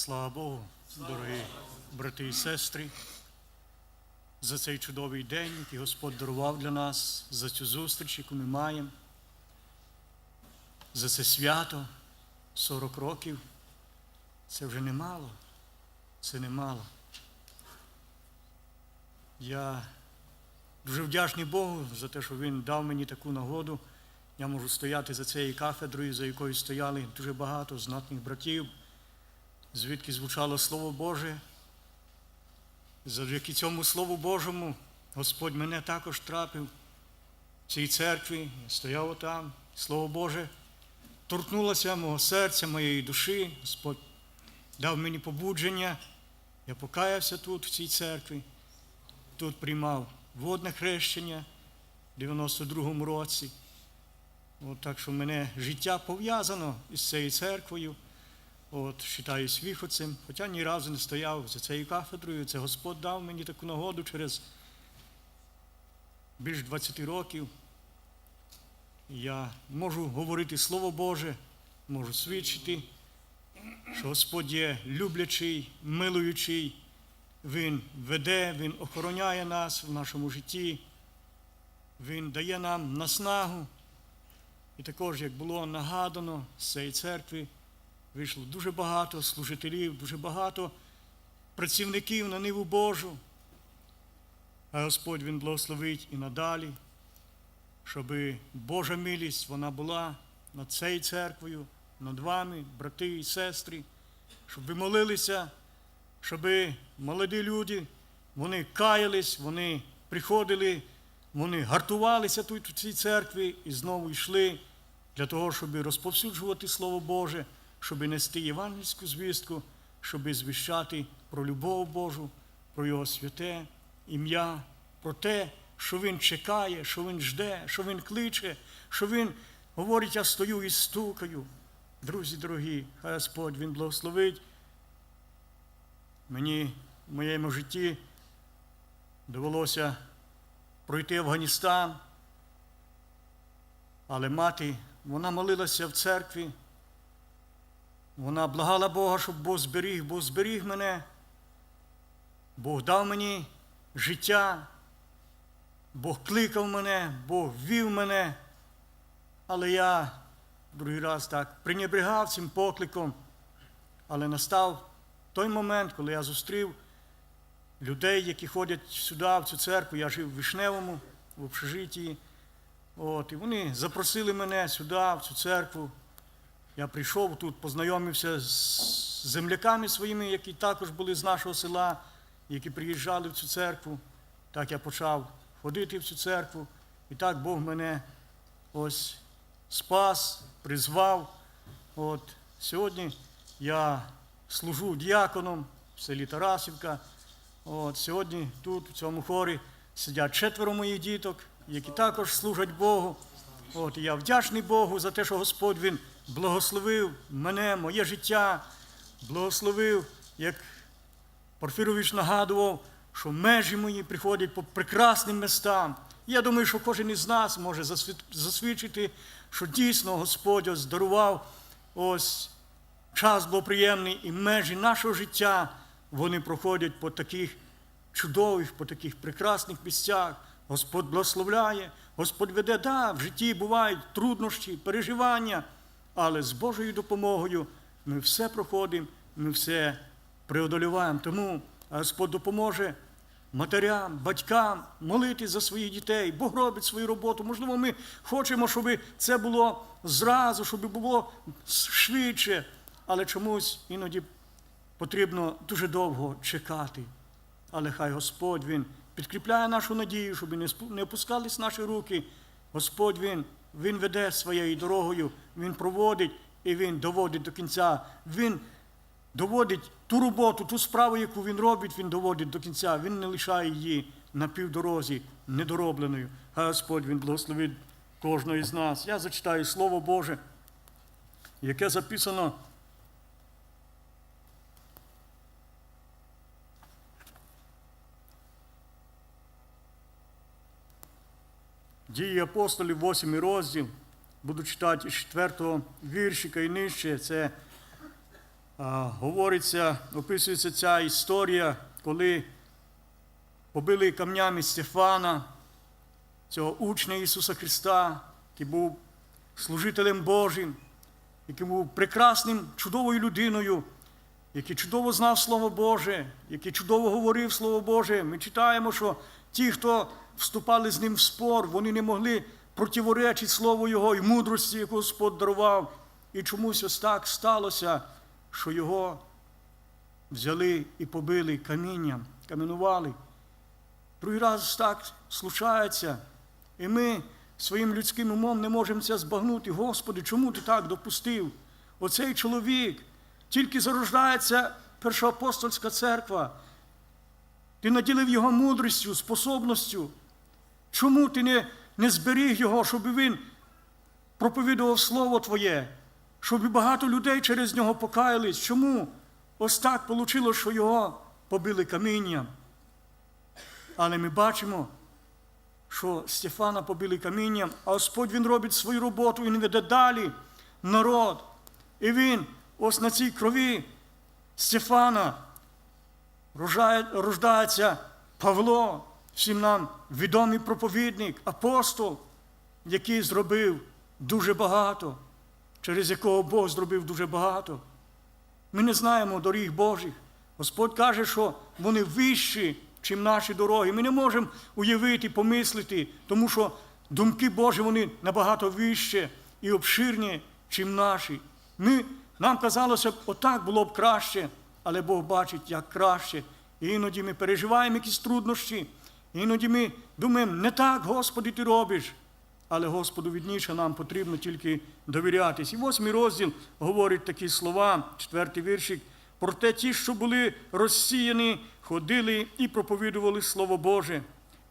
Слава Богу, дорогі брати і сестри, за цей чудовий день, який Господь дарував для нас, за цю зустріч, яку ми маємо, за це свято 40 років. Це вже немало. Це немало. Я дуже вдячний Богу за те, що Він дав мені таку нагоду. Я можу стояти за цією кафедрою, за якою стояли дуже багато знатних братів, звідки звучало Слово Боже. Завдяки цьому Слову Божому Господь мене також трапив в цій церкві, я стояв там, Слово Боже, торкнулося мого серця, моєї душі. Господь дав мені побудження. Я покаявся тут, в цій церкві, тут приймав водне хрещення в 92-му році. От так що в мене життя пов'язано із цією церквою. От, вважаюсь віходцем, хоча ні разу не стояв за цією кафедрою. Це Господь дав мені таку нагоду через більш 20 років. Я можу говорити Слово Боже, можу свідчити, що Господь є люблячий, милуючий, Він веде, Він охороняє нас в нашому житті, Він дає нам наснагу. І також, як було нагадано з цієї церкви, вийшло дуже багато служителів, дуже багато працівників на ниву Божу. А Господь Він благословить і надалі, щоб Божа милість вона була над цією церквою, над вами, брати і сестри, щоб ви молилися, щоб молоді люди, вони каялись, вони приходили, вони гартувалися тут у цій церкві і знову йшли для того, щоб розповсюджувати Слово Боже, щоб нести євангельську звістку, щоб звіщати про любов Божу, про Його святе ім'я, про те, що Він чекає, що Він жде, що Він кличе, що Він говорить, я стою і стукаю. Друзі дорогі, хай Господь Він благословить. Мені в моєму житті довелося пройти Афганістан, але мати, вона молилася в церкві. Вона благала Бога, щоб Бог зберіг, Бог зберіг мене. Бог дав мені життя, Бог кликав мене, Бог вів мене. Але я другий раз так пренебрегав цим покликом. Але настав той момент, коли я зустрів людей, які ходять сюди, в цю церкву. Я жив в Вишневому, в общежитті. От, і вони запросили мене сюди, в цю церкву. Я прийшов тут, познайомився з земляками своїми, які також були з нашого села, які приїжджали в цю церкву. Так я почав ходити в цю церкву. І так Бог мене ось спас, призвав. От сьогодні я служу діаконом в селі Тарасівка. От сьогодні тут, в цьому хорі, сидять четверо моїх діток, які також служать Богу. От і я вдячний Богу за те, що Господь Він благословив мене, моє життя, благословив, як Порфірович нагадував, що межі мої приходять по прекрасним містам. Я думаю, що кожен із нас може засвідчити, що дійсно Господь ось дарував ось час благоприємний і межі нашого життя, вони проходять по таких чудових, по таких прекрасних місцях. Господь благословляє, Господь веде, да, в житті бувають труднощі, переживання, але з Божою допомогою ми все проходимо, ми все преодоліваємо. Тому Господь допоможе матерям, батькам молитись за своїх дітей. Бог робить свою роботу. Можливо, ми хочемо, щоб це було зразу, щоб було швидше, але чомусь іноді потрібно дуже довго чекати. Але хай Господь Він підкріпляє нашу надію, щоб не опускались наші руки. Господь Він, Він веде своєю дорогою, Він проводить і Він доводить до кінця. Він доводить ту роботу, ту справу, яку він робить, він доводить до кінця. Він не лишає її на півдорозі недоробленою. Господь Він благословить кожного із нас. Я зачитаю Слово Боже, яке записано. Дії апостолів, 8 розділ. Буду читати із 4 віршика і нижче. Це а, говориться, описується ця історія, коли побили камнями Стефана, цього учня Ісуса Христа, який був служителем Божим, який був прекрасним, чудовою людиною, який чудово знав Слово Боже, який чудово говорив Слово Боже. Ми читаємо, що ті, хто вступали з ним в спор, вони не могли противоречити Слову Його і мудрості, яку Господь дарував. І чомусь ось так сталося, що його взяли і побили камінням, каменували. Другий раз так случається. І ми своїм людським умом не можемо це збагнути. Господи, чому ти так допустив? Оцей чоловік тільки зарождається першоапостольська церква. Ти наділив його мудрістю, способністю. Чому ти не, не зберіг його, щоб він проповідував Слово Твоє, щоб багато людей через нього покаялись? Чому? Ось так вийшло, що його побили камінням. Але ми бачимо, що Стефана побили камінням, а Господь він робить свою роботу, він веде далі народ. І він ось на цій крові Стефана рождається Павло, всім нам відомий проповідник, апостол, який зробив дуже багато, через якого Бог зробив дуже багато. Ми не знаємо доріг Божих. Господь каже, що вони вищі, чим наші дороги. Ми не можемо уявити, помислити, тому що думки Божі вони набагато вище і обширні, чим наші. Ми, нам казалося отак було б краще, але Бог бачить, як краще. І іноді ми переживаємо якісь труднощі. Іноді ми думаємо, не так, Господи, ти робиш. Але Господу відніше нам потрібно тільки довірятись. І восьмий розділ говорить такі слова, четвертий віршик. Проте ті, що були розсіяні, ходили і проповідували Слово Боже.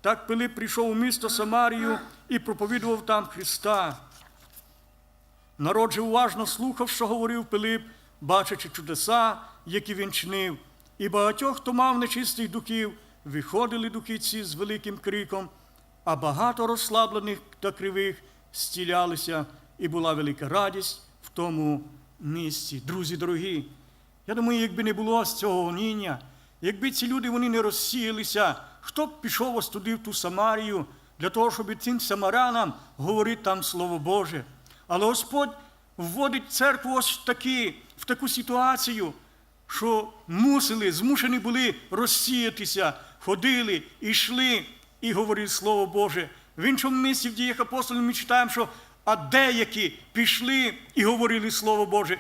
Так Пилип прийшов у місто Самарію і проповідував там Христа. Народ же уважно слухав, що говорив Пилип, бачачи чудеса, які він чинив. І багатьох, хто мав нечистих духів, виходили духи ці з великим криком, а багато розслаблених та кривих стілялися, і була велика радість в тому місці. Друзі дорогі, я думаю, якби не було з цього гоніння, якби ці люди вони не розсіялися, хто б пішов ось туди, в ту Самарію, для того, щоб цим самарянам говорити там Слово Боже. Але Господь вводить церкву ось в, такі, в таку ситуацію, що мусили, змушені були розсіятися, ходили, йшли і говорили Слово Боже. В іншому місці в діях апостолів ми читаємо, що а деякі пішли і говорили Слово Боже.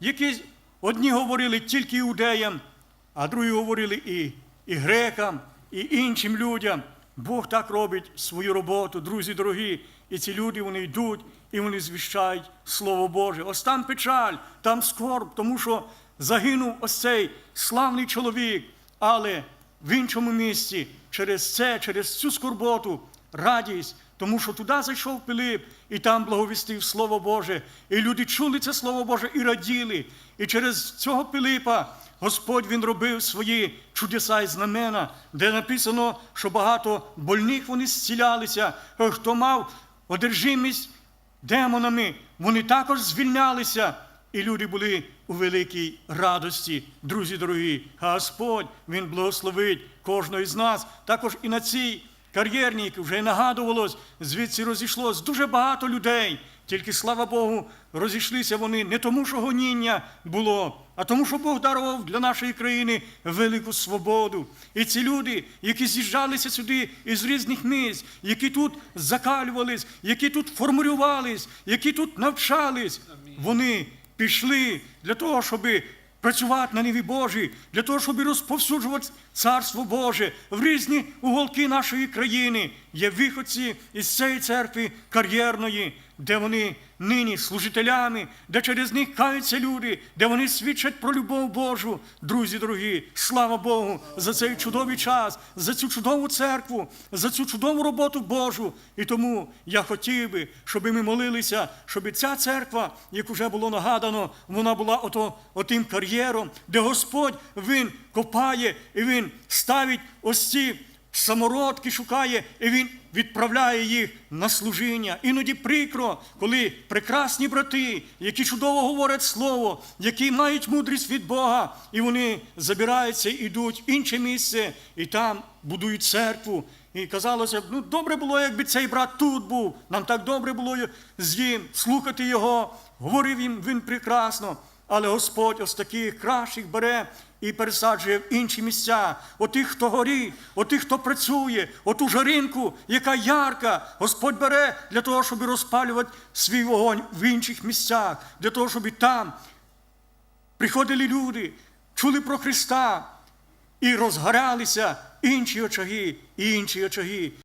Які одні говорили тільки іудеям, а другі говорили і, і грекам, і іншим людям. Бог так робить свою роботу, друзі дорогі. І ці люди вони йдуть і вони звіщають Слово Боже. Ось там печаль, там скорб, тому що загинув ось цей славний чоловік. Але в іншому місці через це, через цю скорботу, радість, тому що туди зайшов Пилип і там благовістив Слово Боже. І люди чули це Слово Боже і раділи. І через цього Пилипа Господь Він робив свої чудеса і знамена, де написано, що багато больних вони зцілялися, хто мав одержимість демонами, вони також звільнялися. І люди були у великій радості, друзі дорогі. Господь Він благословить кожного із нас. Також і на цій кар'єрній, вже нагадувалось, звідси розійшлось дуже багато людей. Тільки, слава Богу, розійшлися вони не тому, що гоніння було, а тому, що Бог дарував для нашої країни велику свободу. І ці люди, які з'їжджалися сюди із різних місць, які тут закалювались, які тут формулювались, які тут навчались, вони пішли для того, щоб працювати на ниві Божій, для того, щоб розповсюджувати Царство Боже в різні уголки нашої країни. Є виходці із цієї церкви кар'єрної, де вони нині служителями, де через них каються люди, де вони свідчать про любов Божу. Друзі дорогі, слава Богу, за цей чудовий час, за цю чудову церкву, за цю чудову роботу Божу. І тому я хотів би, щоб ми молилися, щоб ця церква, як вже було нагадано, вона була ото, отим кар'єром, де Господь Він копає і Він ставить ось ці самородки шукає, і він відправляє їх на служіння. Іноді прикро, коли прекрасні брати, які чудово говорять слово, які мають мудрість від Бога, і вони забираються, йдуть в інше місце, і там будують церкву. І казалося ну добре було, якби цей брат тут був. Нам так добре було з ним слухати його, говорив їм він прекрасно. Але Господь ось таких кращих бере і пересаджує в інші місця. Отих, хто горить, отих, хто працює, оту жаринку, яка ярка, Господь бере для того, щоб розпалювати свій вогонь в інших місцях, для того, щоб і там приходили люди, чули про Христа і розгорялися інші очаги, і інші очаги.